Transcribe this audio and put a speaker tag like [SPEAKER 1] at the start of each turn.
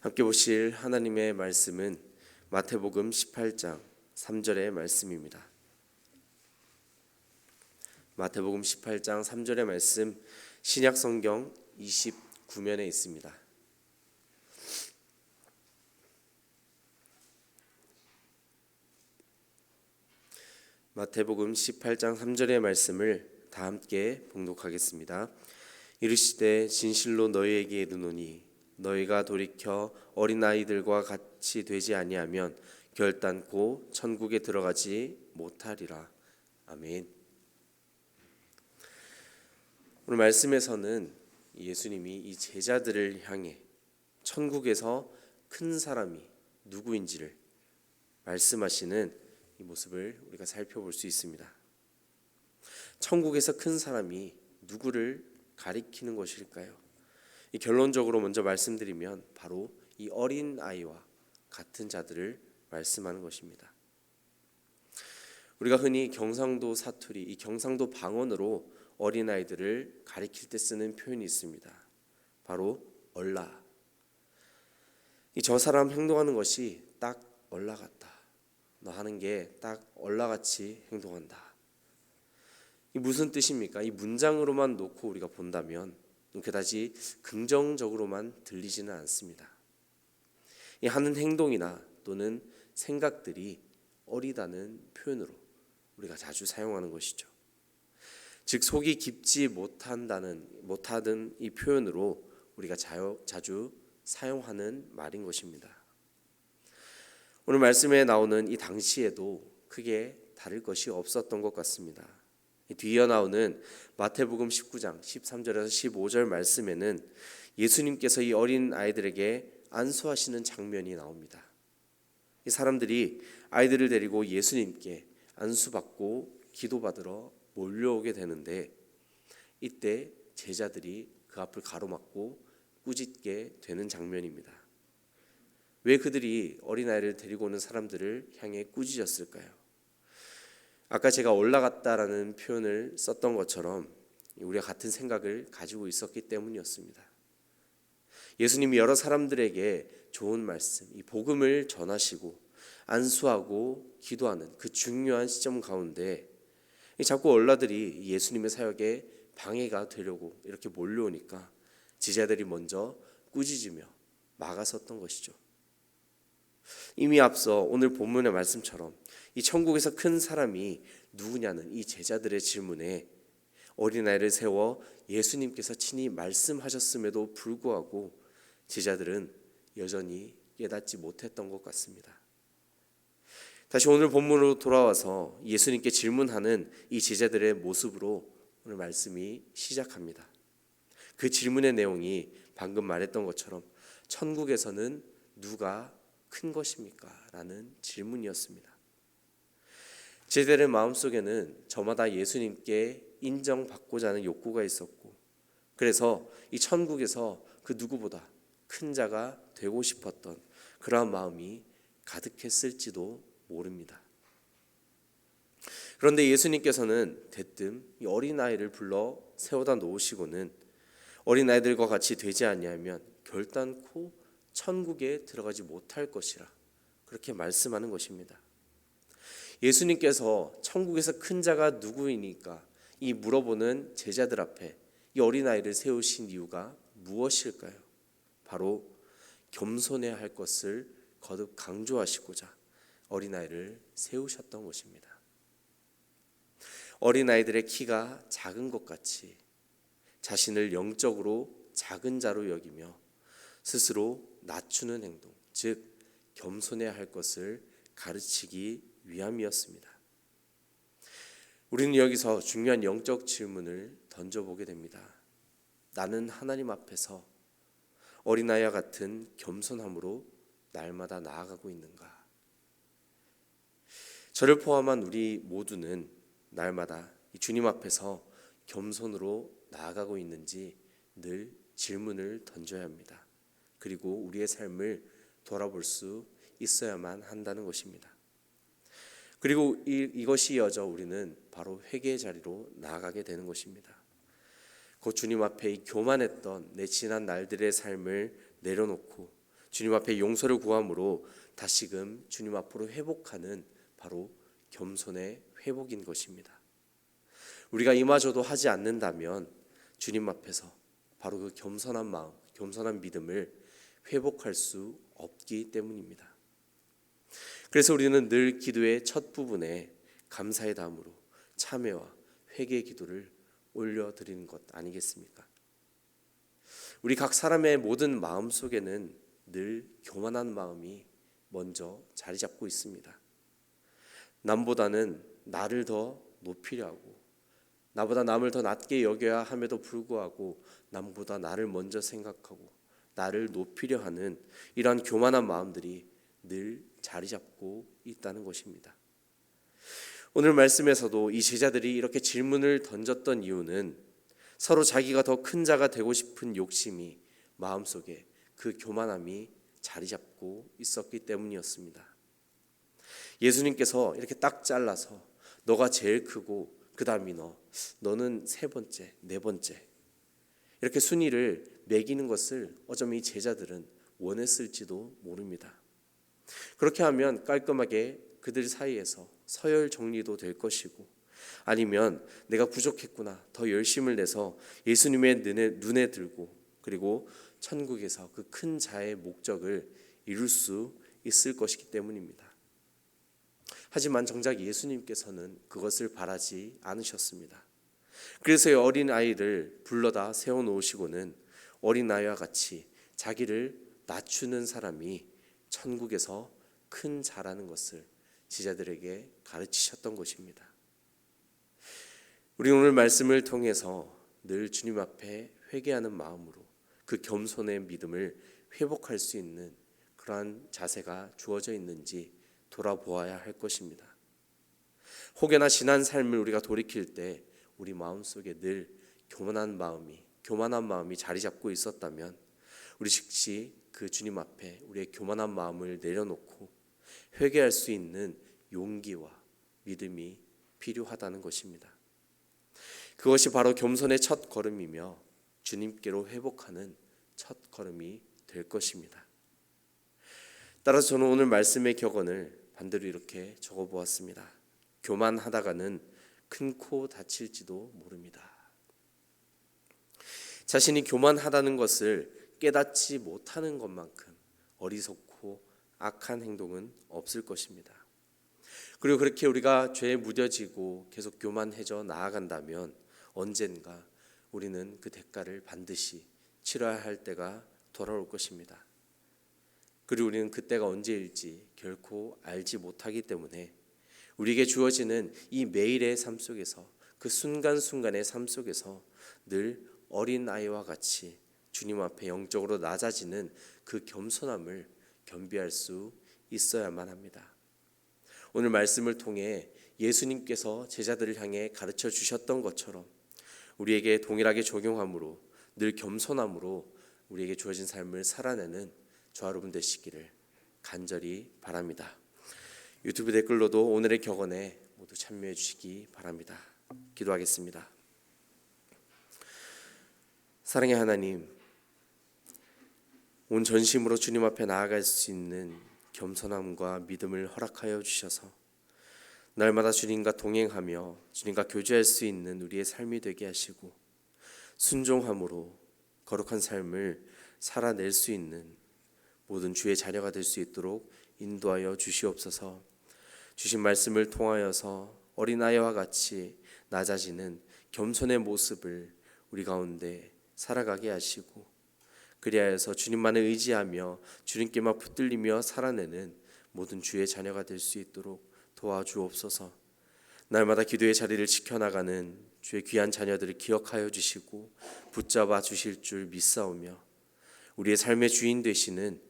[SPEAKER 1] 함께 보실 하나님의 말씀은 마태복음 18장 3절의 말씀입니다. 마태복음 18장 3절의 말씀 신약 성경 29면에 있습니다. 마태복음 18장 3절의 말씀을 다 함께 봉독하겠습니다. 이르시되 진실로 너희에게 이르노니 너희가 돌이켜 어린 아이들과 같이 되지 아니하면 결단코 천국에 들어가지 못하리라. 아멘. 오늘 말씀에서는 예수님이 이 제자들을 향해 천국에서 큰 사람이 누구인지를 말씀하시는 이 모습을 우리가 살펴볼 수 있습니다. 천국에서 큰 사람이 누구를 가리키는 것일까요? 이 결론적으로 먼저 말씀드리면 바로 이 어린 아이와 같은 자들을 말씀하는 것입니다. 우리가 흔히 경상도 사투리, 이 경상도 방언으로 어린 아이들을 가리킬 때 쓰는 표현이 있습니다. 바로 얼라. 이 저 사람 행동하는 것이 딱 얼라 같다. 너 하는 게 딱 얼라 같이 행동한다. 이 무슨 뜻입니까? 이 문장으로만 놓고 우리가 본다면 그다지 긍정적으로만 들리지는 않습니다. 이 하는 행동이나 또는 생각들이 어리다는 표현으로 우리가 자주 사용하는 것이죠. 즉 속이 깊지 못한다는 못하던 이 표현으로 우리가 자주 사용하는 말인 것입니다. 오늘 말씀에 나오는 이 당시에도 크게 다를 것이 없었던 것 같습니다. 뒤이어 나오는 마태복음 19장 13절에서 15절 말씀에는 예수님께서 이 어린 아이들에게 안수하시는 장면이 나옵니다. 이 사람들이 아이들을 데리고 예수님께 안수받고 기도받으러 몰려오게 되는데 이때 제자들이 그 앞을 가로막고 꾸짖게 되는 장면입니다. 왜 그들이 어린아이를 데리고 오는 사람들을 향해 꾸짖었을까요? 아까 제가 올라갔다라는 표현을 썼던 것처럼 우리가 같은 생각을 가지고 있었기 때문이었습니다. 예수님이 여러 사람들에게 좋은 말씀, 이 복음을 전하시고 안수하고 기도하는 그 중요한 시점 가운데 자꾸 얼라들이 예수님의 사역에 방해가 되려고 이렇게 몰려오니까 지자들이 먼저 꾸짖으며 막아섰던 것이죠. 이미 앞서 오늘 본문의 말씀처럼 이 천국에서 큰 사람이 누구냐는 이 제자들의 질문에 어린아이를 세워 예수님께서 친히 말씀하셨음에도 불구하고 제자들은 여전히 깨닫지 못했던 것 같습니다. 다시 오늘 본문으로 돌아와서 예수님께 질문하는 이 제자들의 모습으로 오늘 말씀이 시작합니다. 그 질문의 내용이 방금 말했던 것처럼 천국에서는 누가 큰 것입니까? 라는 질문이었습니다. 제자들의 마음속에는 저마다 예수님께 인정받고자 하는 욕구가 있었고 그래서 이 천국에서 그 누구보다 큰 자가 되고 싶었던 그러한 마음이 가득했을지도 모릅니다. 그런데 예수님께서는 대뜸 이 어린아이를 불러 세워다 놓으시고는 어린아이들과 같이 되지 아니하면 결단코 천국에 들어가지 못할 것이라 그렇게 말씀하는 것입니다. 예수님께서 천국에서 큰 자가 누구이니까 이 물어보는 제자들 앞에 이 어린아이를 세우신 이유가 무엇일까요? 바로 겸손해야 할 것을 거듭 강조하시고자 어린아이를 세우셨던 것입니다. 어린아이들의 키가 작은 것 같이 자신을 영적으로 작은 자로 여기며 스스로 낮추는 행동, 즉 겸손해야 할 것을 가르치기 위함이었습니다. 우리는 여기서 중요한 영적 질문을 던져보게 됩니다. 나는 하나님 앞에서 어린아이와 같은 겸손함으로 날마다 나아가고 있는가? 저를 포함한 우리 모두는 날마다 주님 앞에서 겸손으로 나아가고 있는지 늘 질문을 던져야 합니다. 그리고 우리의 삶을 돌아볼 수 있어야만 한다는 것입니다. 그리고 이, 이것이 이어져 우리는 바로 회개의 자리로 나아가게 되는 것입니다. 곧 주님 앞에 이 교만했던 내 지난 날들의 삶을 내려놓고 주님 앞에 용서를 구함으로 다시금 주님 앞으로 회복하는 바로 겸손의 회복인 것입니다. 우리가 이마저도 하지 않는다면 주님 앞에서 바로 그 겸손한 마음, 겸손한 믿음을 회복할 수 없기 때문입니다. 그래서 우리는 늘 기도의 첫 부분에 감사의 담으로 참회와 회개의 기도를 올려드리는 것 아니겠습니까? 우리 각 사람의 모든 마음 속에는 늘 교만한 마음이 먼저 자리 잡고 있습니다. 남보다는 나를 더 높이려 하고 나보다 남을 더 낮게 여겨야 함에도 불구하고 남보다 나를 먼저 생각하고 나를 높이려 하는 이러한 교만한 마음들이 늘 자리 잡고 있다는 것입니다. 오늘 말씀에서도 이 제자들이 이렇게 질문을 던졌던 이유는 서로 자기가 더 큰 자가 되고 싶은 욕심이 마음속에 그 교만함이 자리 잡고 있었기 때문이었습니다. 예수님께서 이렇게 딱 잘라서 너가 제일 크고 그 다음이 너, 너는 세 번째, 네 번째 이렇게 순위를 매기는 것을 어쩌면 이 제자들은 원했을지도 모릅니다. 그렇게 하면 깔끔하게 그들 사이에서 서열 정리도 될 것이고 아니면 내가 부족했구나 더 열심을 내서 예수님의 눈에, 눈에 들고 그리고 천국에서 그 큰 자의 목적을 이룰 수 있을 것이기 때문입니다. 하지만 정작 예수님께서는 그것을 바라지 않으셨습니다. 그래서 어린 아이를 불러다 세워 놓으시고는 어린 아이와 같이 자기를 낮추는 사람이 천국에서 큰 자라는 것을 지자들에게 가르치셨던 것입니다. 우리 오늘 말씀을 통해서 늘 주님 앞에 회개하는 마음으로 그 겸손의 믿음을 회복할 수 있는 그러한 자세가 주어져 있는지 돌아보아야 할 것입니다. 혹여나 지난 삶을 우리가 돌이킬 때 우리 마음속에 늘 교만한 마음이 교만한 마음이 자리 잡고 있었다면 우리 즉시 그 주님 앞에 우리의 교만한 마음을 내려놓고 회개할 수 있는 용기와 믿음이 필요하다는 것입니다. 그것이 바로 겸손의 첫 걸음이며 주님께로 회복하는 첫 걸음이 될 것입니다. 따라서 저는 오늘 말씀의 격언을 반대로 이렇게 적어 보았습니다. 교만하다가는 큰 코 다칠지도 모릅니다. 자신이 교만하다는 것을 깨닫지 못하는 것만큼 어리석고 악한 행동은 없을 것입니다. 그리고 그렇게 우리가 죄에 무뎌지고 계속 교만해져 나아간다면 언젠가 우리는 그 대가를 반드시 치러야 할 때가 돌아올 것입니다. 그리고 우리는 그때가 언제일지 결코 알지 못하기 때문에 우리에게 주어지는 이 매일의 삶 속에서 그 순간순간의 삶 속에서 늘 어린 아이와 같이 주님 앞에 영적으로 낮아지는 그 겸손함을 겸비할 수 있어야만 합니다. 오늘 말씀을 통해 예수님께서 제자들을 향해 가르쳐 주셨던 것처럼 우리에게 동일하게 적용함으로 늘 겸손함으로 우리에게 주어진 삶을 살아내는 저 여러분 되시기를 간절히 바랍니다. 유튜브 댓글로도 오늘의 격언에 모두 참여해 주시기 바랍니다. 기도하겠습니다. 사랑의 하나님, 온 전심으로 주님 앞에 나아갈 수 있는 겸손함과 믿음을 허락하여 주셔서 날마다 주님과 동행하며 주님과 교제할 수 있는 우리의 삶이 되게 하시고 순종함으로 거룩한 삶을 살아낼 수 있는 모든 주의 자녀가 될 수 있도록 인도하여 주시옵소서. 주신 말씀을 통하여서 어린아이와 같이 낮아지는 겸손의 모습을 우리 가운데 살아가게 하시고 그리하여서 주님만을 의지하며 주님께만 붙들리며 살아내는 모든 주의 자녀가 될 수 있도록 도와주옵소서. 날마다 기도의 자리를 지켜나가는 주의 귀한 자녀들을 기억하여 주시고 붙잡아 주실 줄 믿사오며 우리의 삶의 주인 되시는